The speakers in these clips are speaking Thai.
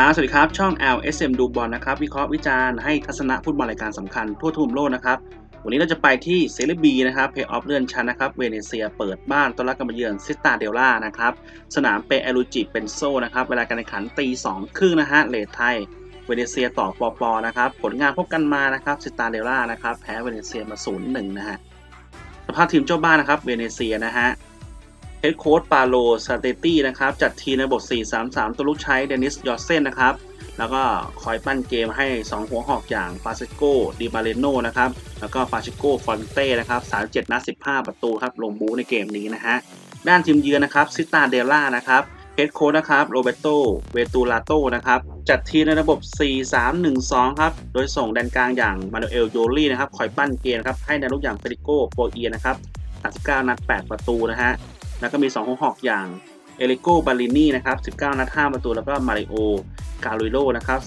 ครับ สวัสดีครับ ช่อง LSM ดูบอลนะครับ วิเคราะห์วิจารณ์ให้ทัศนะฟุตบอลรายการสำคัญทั่วทุกมุมโลกนะครับ วันนี้เราจะไปที่เซเลบีนะครับ เพย์ออฟเลื่อนชั้นนะครับ เวเนเซียเปิดบ้านต้อนรับการมาเยือนซิตาเดลล่านะครับ สนามเปแอลูจิเป็นโซนะครับ เวลาการแข่งขันตีสองครึ่งนะฮะ เลทไทย เวเนเซียต่อปอปอนะครับ ผลงานพบกันมานะครับซิตาเดลล่านะครับ แพ้เวเนเซียมา0 1นะฮะ สภาพทีมเจ้าบ้านนะครับ เวเนเซียนะฮะ ฮดโค้ชปาโลซาเตตี้นะครับ จัดทีในบท 4-3-3 ตัวลูกใช้เดนิส ยอร์เซนนะครับ แล้วก็คอยปั้นเกมให้ 2 หัวหอกอย่างปาเซโกดิมาเลโนนะครับ แล้วก็ปาชิโกฟอนเต้นะครับ 37 นัด 15 ประตูครับ ลงบูในเกมนี้นะฮะ ด้านทีมเยือนนะครับซิตาเดล่านะครับเฮดโค้ชนะครับโรเบโตเวตูลาโตนะครับ จัดทีในระบบ 4-3-1-2 ครับ โดยส่งแดนกลางอย่างมานูเอลโยลี่นะครับ คอยปั้นเกมครับ ให้แนวลุกอย่างเฟริโกโปเอียนะครับ39นัด8ประตูนะฮะ แล้วก็มี2หัวหอกอย่างเอริโกบาลินีนะครับ 19 นัด 5 ประตู แล้วก็มาริโอกาลุยโลนะครับ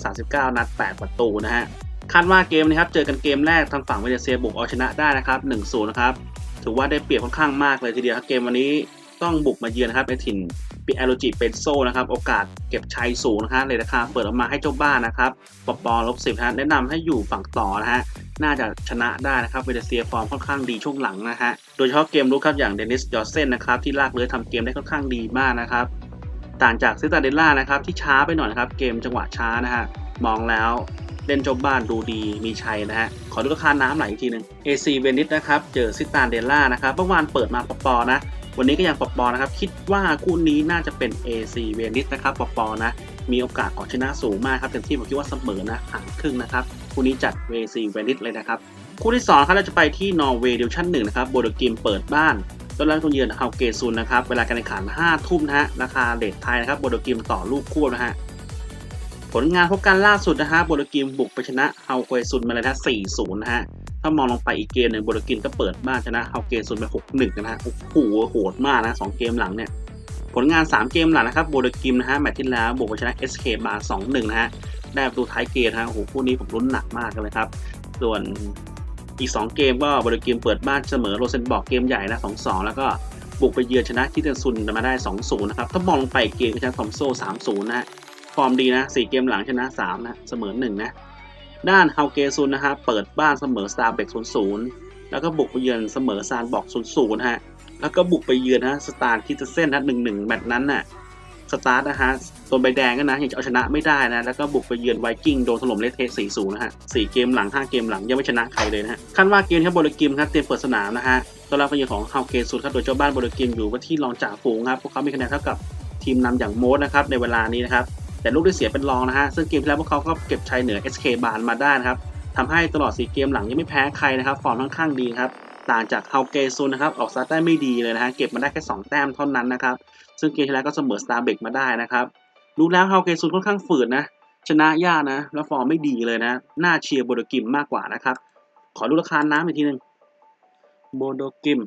39 นัด 8 ประตูนะฮะ คาดว่าเกมนะครับ เจอกันเกมแรกทางฝั่งเวเนเซียบุกเอาชนะได้นะครับ 1-0 นะครับ ถือว่าได้เปรียบค่อนข้างมากเลยทีเดียวครับ เกมวันนี้ต้องบุกมาเยือนนะครับในถิ่นปิแอโลจิเปนโซนะครับ โอกาสเก็บชัยสูงนะฮะเลยราคาเปิดออกมาให้เจ้าบ้านนะครับปอปอลบสิบฮะแนะนำให้อยู่ฝั่งต่อนะฮะ น่าจะชนะได้นะครับ เวเนเซียฟอร์มค่อนข้างดีช่วงหลังนะฮะ โดยเฉพาะเกมรุกครับอย่างเดนิสยอร์เซนนะครับที่ลากเลื้อยทำเกมได้ค่อนข้างดีมากนะครับ ต่างจากซิตาเดลล่านะครับที่ช้าไปหน่อยนะครับ เกมจังหวะช้านะฮะมองแล้วเล่นจบบ้านดูดีมีชัยนะฮะ ขอดูราคาน้ำไหลอีกทีหนึง AC เวนิสนะครับ เจอซิตาเดลล่านะครับเมื่อวานเปิดมาปอปอนะ วันนี้ก็ยังปอปอนะครับ คิดว่าคู่นี้น่าจะเป็น AC เวนิสนะครับปอปอนะ มีโอกาสออกชนะสูงมากครับเต็มที่ผมคิดว่าเสมอนะห่างครึ่งนะครับ คู่นี้จัด AC เวนิสเลยนะครับ คู่ที่2ครับเราจะไปที่นอร์เวย์ดิวชั่นหนึ่งนะครับโบโดกิมเปิดบ้านต้อนรับคนเยือนเฮาเกซุนนะครับเวลาการแข่งขัน5ทุ่มนะฮะราคาเลทไทยนะครับโบโดกิมต่อลูกคู่นะฮะผลงานพบกันล่าสุดนะฮะโบโดกิมบุกไปชนะเฮาเกซุนมาเลยนะ4-0นะฮะถ้ามองลงไปอีกเกมหนึ่งโบโดกิมก็เปิดบ้านชนะเฮาเกซุนไป6-1นะฮะโอ้โหโหดมากนะสองเกมหลังเนี่ยผลงาน 3 เกมหลังนะครับโบโดกิมนะฮะแมตช์ที่แล้วบุกไปชนะ SK มา2-1นะฮะได้ประตูท้ายเกมนะฮะโอ้โหคู่นี้ผมลุ้นหนักมากเลยครับส่วน อีก 2 เกมก็บริกิมเปิดบ้านเสมอโรเซนบอกเกมใหญ่นะ2-2แล้วก็บุกไปเยือนชนะคิเทนซุนมาได้2-0นะครับถ้ามองไปเกมก็ชนะทอมโซ่3-0นะฮะฟอร์มดีนะ4เกมหลังชนะ3นะเสมอ1นะด้านเฮาเกซุนนะฮะเปิดบ้านเสมอสตาร์เบก0-0แล้วก็บุกไปเยือนเสมอซานบอก0-0นะฮะแล้วก็บุกไปเยือนนะสตาร์คิเทเซนนะ1-1แมตช์นั้นน่ะ สตาร์ทนะฮะโดนใบแดงก็นะยังจะเอาชนะไม่ได้นะแล้วก็บุกไปเยือนไวกิ้งโดนถล่มเละเทะ4-0นะฮะ4เกมหลัง5เกมหลังยังไม่ชนะใครเลยนะฮะคาดว่าเกมที่โบโลกิมครับเตรียมเปิดสนามนะฮะต้อนรับคนเยือนของเฮาเกซุนครับโดยเจ้าบ้านโบโลกิมอยู่ว่าที่รองจ่าฝูงครับพวกเขามีคะแนนเท่ากับทีมนำอย่างโมสนะครับในเวลานี้นะครับแต่ลูกได้เสียเป็นรองนะฮะซึ่งเกมที่แล้วพวกเขาก็เก็บชัยเหนือ SK บานมาได้นะครับทำให้ตลอด4เกมหลังยังไม่แพ้ใครนะครับฟอร์มค่อนข้างดีครับ ต่างจากเฮาเกซุนนะครับออกสตาร์ทได้ไม่ดีเลยนะฮะเก็บมาได้แค่สองแต้มเท่านั้นนะครับ ซึ่งเกมที่แล้วก็เสมอสตาร์เบกมาได้นะครับดูแล้วเฮาเกซุนค่อนข้างฝืดนะชนะยากนะ แล้วฟอร์มไม่ดีเลยนะน่าเชียร์โบโดกิมมากกว่านะครับ ขอดูราคาน้ำอีกทีหนึ่งโบโดกิม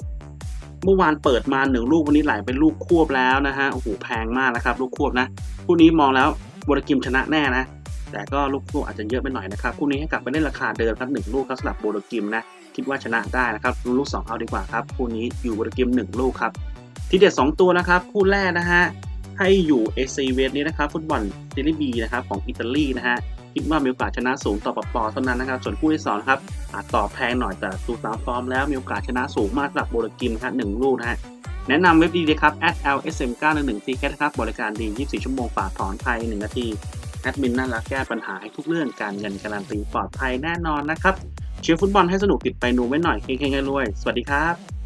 เมื่อวานเปิดมาหนึ่งลูกวันนี้ไหลเป็นลูกควบแล้วนะฮะโอ้โหแพงมากนะครับ ลูกควบนะคู่นี้มองแล้วโบโดกิมชนะแน่นะแต่ก็ลูกควบอาจจะเยอะไปหน่อยนะครับคู่นี้ให้กลับไปเล่นราคาเดิมครับหนึ่งลูกครับสำหรับโบโดกิมนะ คิดว่าชนะได้นะครับดูลูกสองเอาดีกว่าครับ คู่นี้อยู่โบโดกิมหนึ่งลูกครับ ทีเด็ดสองตัวนะครับ คู่แรกนะฮะ ให้อยู่เอซีเวสนี้นะครับ ฟุตบอลซีรีบีนะครับของอิตาลีนะฮะ คิดว่ามีโอกาสชนะสูงต่อปปเท่านั้นนะครับ ส่วนคู่ที่สองครับอาจต่อแพงหน่อยแต่ดูตามฟอร์มแล้วมีโอกาสชนะสูงมากสำหรับโบรกิมนะครับหนึ่งลูกนะฮะแนะนำเว็บดีเลยครับ @lsm 9 1 1 c c a t นะครับบริการดี 24 ชั่วโมงฝากถอนภาย1นาทีแอดมินน่ารักแก้ปัญหาให้ทุกเรื่องการเงินการันตีปลอดภัยแน่นอนนะครับ เชียร์ฟุตบอลให้สนุกติดไปนูไว้หน่อยเก่งๆรวย สวัสดีครับ